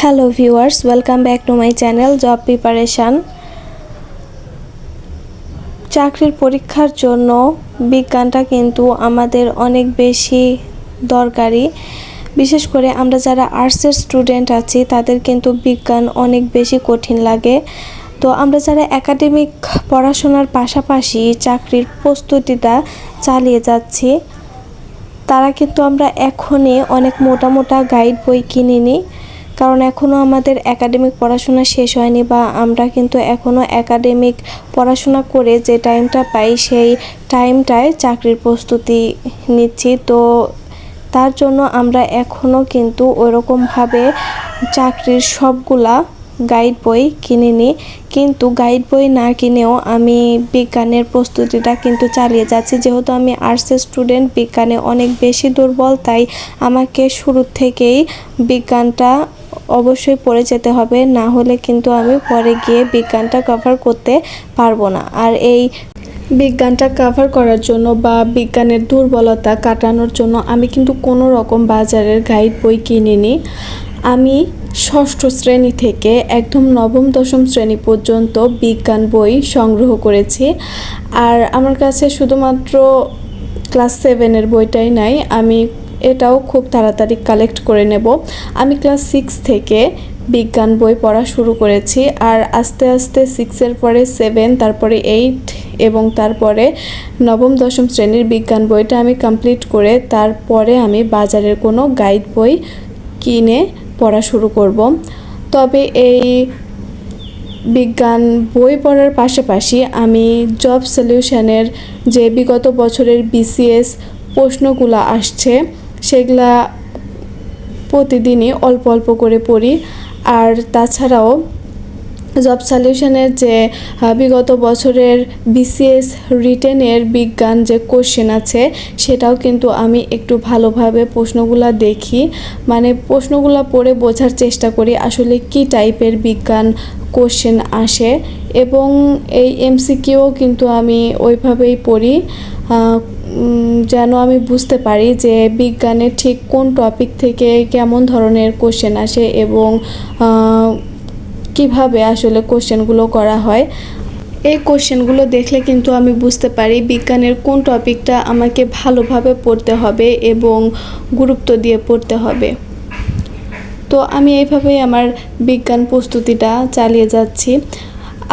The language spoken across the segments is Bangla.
Hello viewers welcome back to my channel job preparation চাকরির পরীক্ষার জন্য বিজ্ঞানটা কিন্তু আমাদের অনেক বেশি দরকারি। বিশেষ করে আমরা যারা আর্টসের স্টুডেন্ট আছি, তাদের কিন্তু বিজ্ঞান অনেক বেশি কঠিন লাগে। তো আমরা যারা একাডেমিক পড়াশোনার পাশাপাশি চাকরির প্রস্তুতিটা চালিয়ে যাচ্ছি, তারা কিন্তু আমরা এখনই অনেক মোটা মোটা গাইড বই কিনে নিই কারণ এখনও আমাদের একাডেমিক পড়াশোনা শেষ হয়নি বা আমরা কিন্তু এখনও একাডেমিক পড়াশোনা করে যে টাইমটা পাই সেই টাইমটায় চাকরির প্রস্তুতি নিচ্ছি। তো তার জন্য আমরা এখনও কিন্তু ওইরকমভাবে চাকরির সবগুলা গাইড বই কিনে নিই কিন্তু গাইড বই না কিনেও আমি বিজ্ঞানের প্রস্তুতিটা কিন্তু চালিয়ে যাচ্ছি। যেহেতু আমি আর্টসের স্টুডেন্ট বিজ্ঞানে অনেক বেশি দুর্বল, তাই আমাকে শুরু থেকেই বিজ্ঞানটা অবশ্যই পড়ে যেতে হবে, না হলে কিন্তু আমি পরে গিয়ে বিজ্ঞানটা কভার করতে পারব না। আর এই বিজ্ঞানটা কভার করার জন্য বা বিজ্ঞানের দুর্বলতা কাটানোর জন্য আমি কিন্তু কোনো রকম বাজারের গাইড বই কিনিনি। আমি ষষ্ঠ শ্রেণি থেকে একদম নবম, দশম শ্রেণি পর্যন্ত বিজ্ঞান বই সংগ্রহ করেছি। আর আমার কাছে শুধুমাত্র ক্লাস সেভেনের বইটাই নাই, আমি এটাও খুব তাড়াতাড়ি কালেক্ট করে নেব। আমি ক্লাস সিক্স থেকে বিজ্ঞান বই পড়া শুরু করেছি আর আস্তে আস্তে সিক্সের পরে সেভেন তারপরে এইট এবং তারপরে নবম, দশম শ্রেণির বিজ্ঞান বইটা আমি কমপ্লিট করে তারপরে আমি বাজারের কোনো গাইড বই কিনে পড়া শুরু করব। তবে এই বিজ্ঞান বই পড়ার পাশাপাশি আমি জব সলিউশনের যে বিগত বছরের বিসিএস প্রশ্নগুলো আসছে সেগুলা প্রতিদিনই অল্প অল্প করে পড়ি। আর তাছাড়াও জব সলিউশনের যে বিগত বছরের বিসিএস রিটেনের বিজ্ঞান যে কোশ্চেন আছে, সেটাও কিন্তু আমি একটু ভালোভাবে প্রশ্নগুলো দেখি। মানে প্রশ্নগুলো পড়ে বোঝার চেষ্টা করি আসলে কি টাইপের বিজ্ঞান কোশ্চেন আসে। এবং এই এমসিকিউ কিন্তু আমি ওইভাবেই পড়ি। যেন আমি বুঝতে পারি যে বিজ্ঞানের ঠিক কোন টপিক থেকে কেমন ধরনের কোশ্চেন আসে এবং কীভাবে আসলে কোশ্চেনগুলো করা হয়। এই কোশ্চেনগুলো দেখলে কিন্তু আমি বুঝতে পারি বিজ্ঞানের কোন টপিকটা আমাকে ভালোভাবে পড়তে হবে এবং গুরুত্ব দিয়ে পড়তে হবে। তো আমি এইভাবেই আমার বিজ্ঞান প্রস্তুতিটা চালিয়ে যাচ্ছি।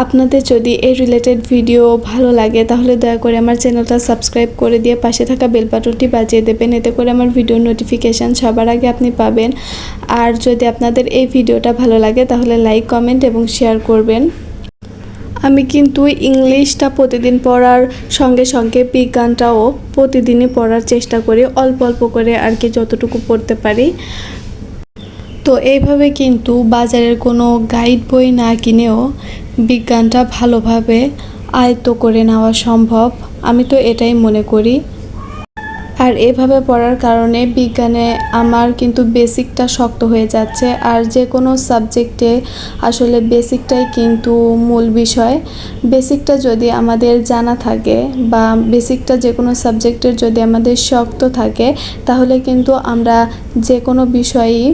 আপনাদের যদি এই রিলেটেড ভিডিও ভালো লাগে, তাহলে দয়া করে আমার চ্যানেলটা সাবস্ক্রাইব করে দিয়ে পাশে থাকা বেল বাটনটি বাজিয়ে দেবেন। এতে করে আমার ভিডিও নোটিফিকেশান সবার আগে আপনি পাবেন। আর যদি আপনাদের এই ভিডিওটা ভালো লাগে, তাহলে লাইক কমেন্ট এবং শেয়ার করবেন। আমি কিন্তু ইংলিশটা প্রতিদিন পড়ার সঙ্গে সঙ্গে বিজ্ঞানটাও প্রতিদিনই পড়ার চেষ্টা করি, অল্প অল্প করে আর কি যতটুকু পড়তে পারি। তো এইভাবে কিন্তু বাজারের কোনো গাইড বই না কিনেও বিজ্ঞানটা ভালোভাবে আয়ত্ত করে নেওয়া সম্ভব, আমি তো এটাই মনে করি। আর এভাবে পড়ার কারণে বিজ্ঞানে আমার কিন্তু বেসিকটা শক্ত হয়ে যাচ্ছে, আর যে কোনো সাবজেক্টে আসলে বেসিকটাই কিন্তু মূল বিষয়। বেসিকটা যদি আমাদের জানা থাকে বা বেসিকটা যে কোনো সাবজেক্টের যদি আমাদের শক্ত থাকে, তাহলে কিন্তু আমরা যে কোনো বিষয়ই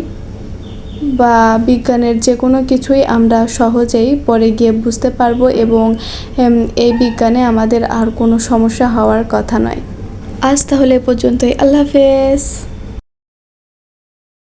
বা বিজ্ঞানের যে কোনো কিছুই আমরা সহজেই পরে গিয়ে বুঝতে পারব এবং এই বিজ্ঞানে আমাদের আর কোনো সমস্যা হওয়ার কথা নয়। আজ তাহলে পর্যন্তই। আল্লাহ হাফেজ।